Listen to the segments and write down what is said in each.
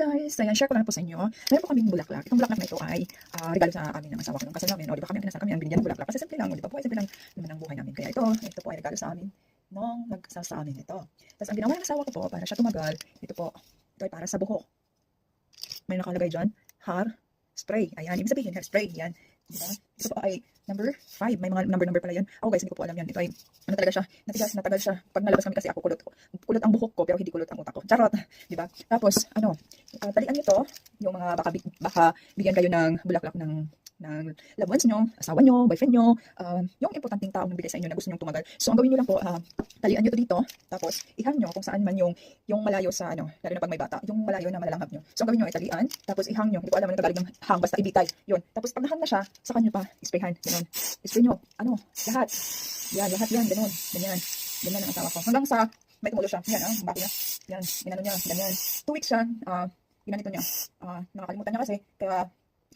guys, ayan, share ko lang po sa inyo. Meron po kaming bulaklak. Itong bulaklak na ito ay ah, regalo sa amin ng asawa ko nung kasal namin. O, di ba kami ang kinasal kami ang binigyan ng bulaklak. Kasi simple lang, di ba po, simple lang naman ang buhay namin. Kaya ito, ito po ay regalo sa amin nung nagkasal sa amin ito. Tapos ang ginawa ng asawa ko po, para siya tumagal, ito po, ito ay para sa buhok. May nakalagay dyan, hair spray. Ayan, ibig sabihin, hair spray. Yan. Di ba? Ito po ay number 5. May mga number-number pala yan. Ako guys, hindi ko po alam yan. Ito ay, ano talaga siya, natigas, natagal siya. Pag nalabas kami kasi ako kulot, kulot ang buhok ko, pero hindi kulot ang utak ko. Charot. Di ba? Tapos, ano, uh, talian nyo to, yung mga baka, baka bigyan kayo ng bulaklak ng ng loved ones nyo, asawa nyo, boyfriend nyo, um, yung importanteng taong nagbigay sa inyo na gusto nyo tumagal. So, ang gawin nyo lang po, uh, talian nyo to dito, tapos ihan nyo kung saan man yung, yung malayo sa, ano, lalo na pag may bata, yung malayo na malalanghap nyo. So, ang gawin nyo ay talian, tapos ihang nyo, hindi ko alam ano galing ng hang, basta ibitay, yun. Tapos, pag nahang na siya, saka nyo pa, sprayhan, ganun. Spray nyo, ano, lahat. Yan, lahat yan, ganun, ganyan. Ganyan ang asawa ko. Hanggang sa, may tumulo siya. Yan, ah, baki niya. Yan, ginano niya, ganyan. Two weeks siya, ah, ginanito niya. Ah, nakakalimutan niya kasi, kaya,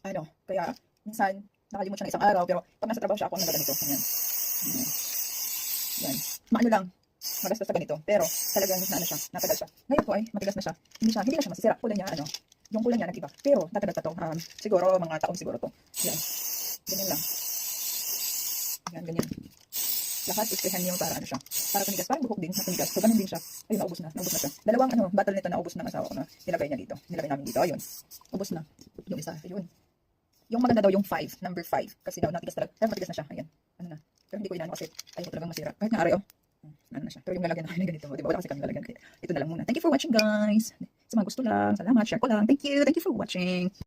ano, kaya, minsan, nakalimutan siya ng isang araw, pero pag nasa trabaho siya, ako ang nagaganito. Ganyan. Ganyan. Yan. Maano lang, magastos sa ganito. Pero, talagang na ano siya, natagal siya. Ngayon po ay, matigas na siya. Hindi siya, hindi na siya masisira. Kulay niya, ano, yung kulay niya nag-iba. Pero, tatagal pa to. Um, siguro, mga taon siguro to. Yan. Ganyan lang. Yan, ganyan. Lahat, isprehan niyo para ano siya. Para tumigas. Parang buhok din, na tumigas. So, ganun din siya. Ayun, naubos na. Naubos na siya. Dalawang, ano, battle nito na ubos ng asawa ko na nilagay niya dito. Nilagay namin dito. Ayun. Ubos na. Yung isa. Ayun. Yung maganda daw yung 5, number 5. Kasi daw natigas talaga. Pero matigas na siya. Ayan. Ano na. Pero hindi ko inano kasi ayaw ko talagang masira. Kahit nga aray, oh. Ano na siya. Pero yung lalagyan namin ganito. Di ba? Wala kasi kami lalagyan. Ito na lang muna. Thank you for watching, guys. Sa mga gusto lang. Salamat. Share ko lang. Thank you. Thank you for watching.